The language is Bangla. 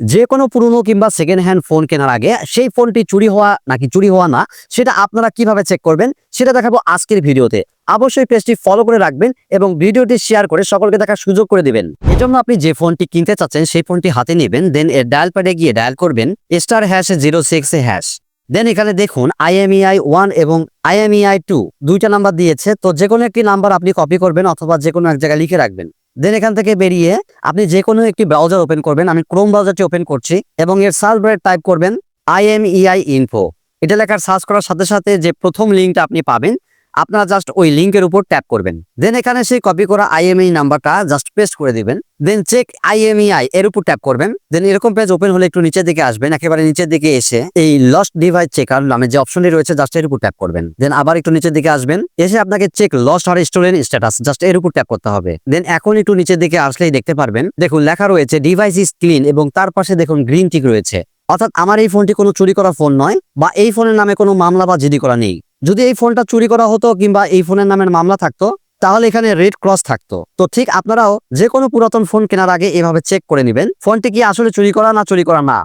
যে কোনো পুরনো কিংবা সেকেন্ড হ্যান্ড ফোন কেনার আগে সেই ফোনটি চুরি হওয়া নাকি চুরি হওয়া না, সেটা আপনারা কীভাবে চেক করবেন, সেটা দেখাবো আজকের ভিডিওতে। অবশ্যই পেজটি ফলো করে রাখবেন এবং ভিডিওটি শেয়ার করে সকলকে দেখার সুযোগ করে দিবেন। এজন্য আপনি যে ফোনটি কিনতে চাচ্ছেন, সেই ফোনটি হাতে নেবেন দেন এর ডায়াল প্যাডে গিয়ে ডায়াল করবেন star hash zero six hash দেন এখানে দেখুন আইএমইআই ওয়ান এবং আইএমইআই টু দুইটা নাম্বার দিয়েছে। তো যে কোনো একটি নাম্বার আপনি কপি করবেন অথবা যে কোনো এক জায়গায় লিখে রাখবেন। দেন এখান থেকে বেরিয়ে আপনি যে কোনো একটি ব্রাউজার ওপেন করবেন। আমি ক্রোম ব্রাউজারটি ওপেন করছি এবং এর সার্চ বারে টাইপ করবেন আই এম ইআই ইনফো এটা লেখার সার্চ করার সাথে সাথে যে প্রথম লিঙ্কটা আপনি পাবেন আপনারা জাস্ট ওই লিঙ্কের উপর ট্যাপ করবেন। দেন এখানে সেই কপি করা আইএমই নাম্বারটা জাস্ট পেস্ট করে দিবেন। দেন চেক আইএমইআই এর উপর ট্যাপ করবেন। দেন এরকম পেজ ওপেন হলে একটু নিচের দিকে আসবেন, একেবারে নিচের দিকে এসে এই লস্ট ডিভাইস চেকার নামে যে অপশনটি রয়েছে জাস্ট এর উপর ট্যাপ করবেন। দেন আবার একটু নিচের দিকে আসবেন, এসে আপনাকে চেক লস্ট আর স্টোরেন স্ট্যাটাস জাস্ট এর উপর ট্যাপ করতে হবে। দেন এখন একটু নিচের দিকে আসলেই দেখতে পারবেন, দেখুন লেখা রয়েছে ডিভাইস ইজ ক্লিন এবং তার পাশে দেখুন গ্রিন টিক রয়েছে। অর্থাৎ আমার এই ফোনটি কোনো চুরি করা ফোন নয় বা এই ফোনের নামে কোনো মামলা বা জিডি করা নেই। যদি এই ফোনটা চুরি করা হতো কিংবা এই ফোনের নামের মামলা থাকতো, তাহলে এখানে রেড ক্রস থাকতো। তো ঠিক আপনারাও যে কোনো পুরাতন ফোন কেনার আগে এভাবে চেক করে নেবেন। ফোনটি কি আসলে চুরি করা না চুরি করা না?